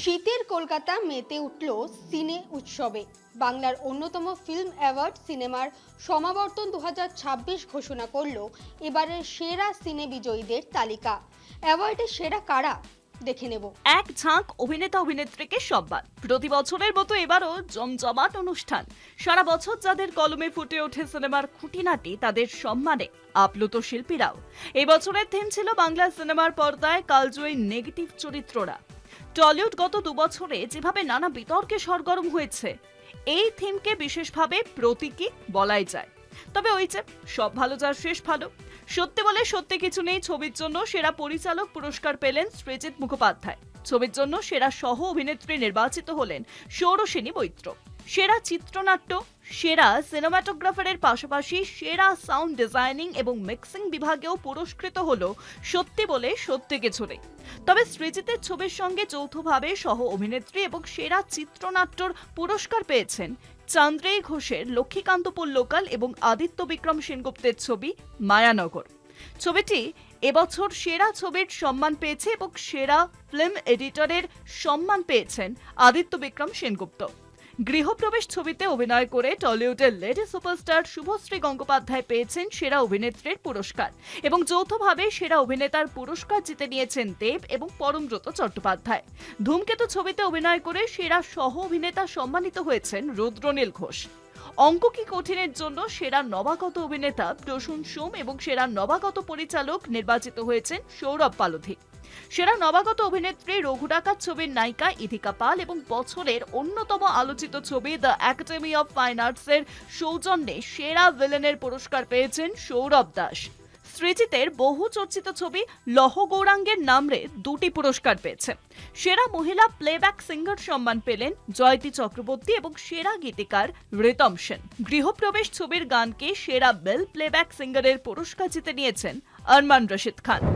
শীতের কলকাতা মেতে উঠল সিনে উৎসবে। বাংলার অন্যতম ফিল্ম অ্যাওয়ার্ড সিনেমার সমাবর্তন দু হাজার ছাব্বিশ ঘোষণা করল এবারের সেরা সিনে বিজয়ীদের তালিকা। অ্যাওয়ার্ডে সেরা কারা? দেখে নেব। এক ঝাঁক অভিনেতা অভিনেত্রীকে সম্মান। প্রতি বছরের মতো এবারও জমজমাট অনুষ্ঠান। সারা বছর যাদের কলমে ফুটে ওঠে সিনেমার খুঁটিনাটি, তাদের সম্মানে আপ্লুত শিল্পীরাও। এই বছরের থিম ছিল বাংলা সিনেমার পর্দায় কালজয়ী নেগেটিভ চরিত্ররা। টলিউড গত দুবছরে যেভাবে নানা বিতর্কে সরগরম হয়েছে, এই থিমকে বিশেষভাবে প্রতীকী বলাই যায়। তবে ওই যে, সব ভালো যার শেষ ভালো। সত্যি বলে সত্যি কিছু নেই ছবির জন্য সেরা পরিচালক পুরস্কার পেলেন সৃজিত মুখোপাধ্যায়। ছবির জন্য সেরা সহ অভিনেত্রী নির্বাচিত হলেন সৌরসেনী বৈত্র সেরা চিত্রনাট্য সেরা সিনেমাটোগ্রাফারের পাশাপাশি সেরা সাউন্ড ডিজাইনিং এবং মিক্সিং বিভাগেও পুরস্কৃত হল সত্যি বলে সত্যি কিছু নেই। তবে সৃজিতের ছবির সঙ্গে যৌথভাবে সহ অভিনেত্রী এবং সেরা চিত্রনাট্যর পুরস্কার পেয়েছেন চান্দ্রেয় ঘোষের লক্ষ্মীকান্তপুর লোকাল এবং আদিত্য বিক্রম সেনগুপ্তের ছবি মায়ানগর। ছবিটি এবছর সেরা ছবির সম্মান পেয়েছে এবং সেরা ফিল্ম এডিটরের সম্মান পেয়েছেন আদিত্য বিক্রম সেনগুপ্ত। গৃহপ্রবেশ ছবিতে অভিনয় করে টলিউডের লেডি সুপারস্টার শুভশ্রী গঙ্গোপাধ্যায় পেয়েছেন সেরা অভিনেত্রীর পুরস্কার এবং যৌথভাবে সেরা অভিনেতার পুরস্কার জিতে নিয়েছেন দেব এবং পরমব্রত চট্টোপাধ্যায়। ধূমকেতু ছবিতে অভিনয় করে সেরা সহ অভিনেতা সম্মানিত হয়েছেন রুদ্রনীল ঘোষ। অঙ্ক কি কঠিনের জন্য সেরা নবাগত অভিনেতা প্রসূন সোম এবং সেরা নবাগত পরিচালক নির্বাচিত হয়েছেন সৌরভ পালোধি। সেরা নবাগত অভিনেত্রী রঘু ডাকাত ছবির নায়িকা ইথিকা পাল এবং বছরের অন্যতম আলোচিত ছবি দ্য একাডেমি অফ ফাইন আর্টসের সৌজন্যে সেরা ভিলেনের পুরস্কার পেয়েছেন সৌরভ দাস। সৃজিতের বহু চর্চিত ছবি লহ গৌরাঙ্গের নামরে দুটি পুরস্কার পেয়েছে। সেরা মহিলা প্লেব্যাক সিঙ্গার সম্মান পেলেন জয়তী চক্রবর্তী এবং সেরা গীতিকার রিতম সেন। গৃহপ্রবেশ ছবির গানকে সেরা বেল প্লেব্যাক সিঙ্গারের পুরস্কার জিতে নিয়েছেন আরমান রশিদ খান।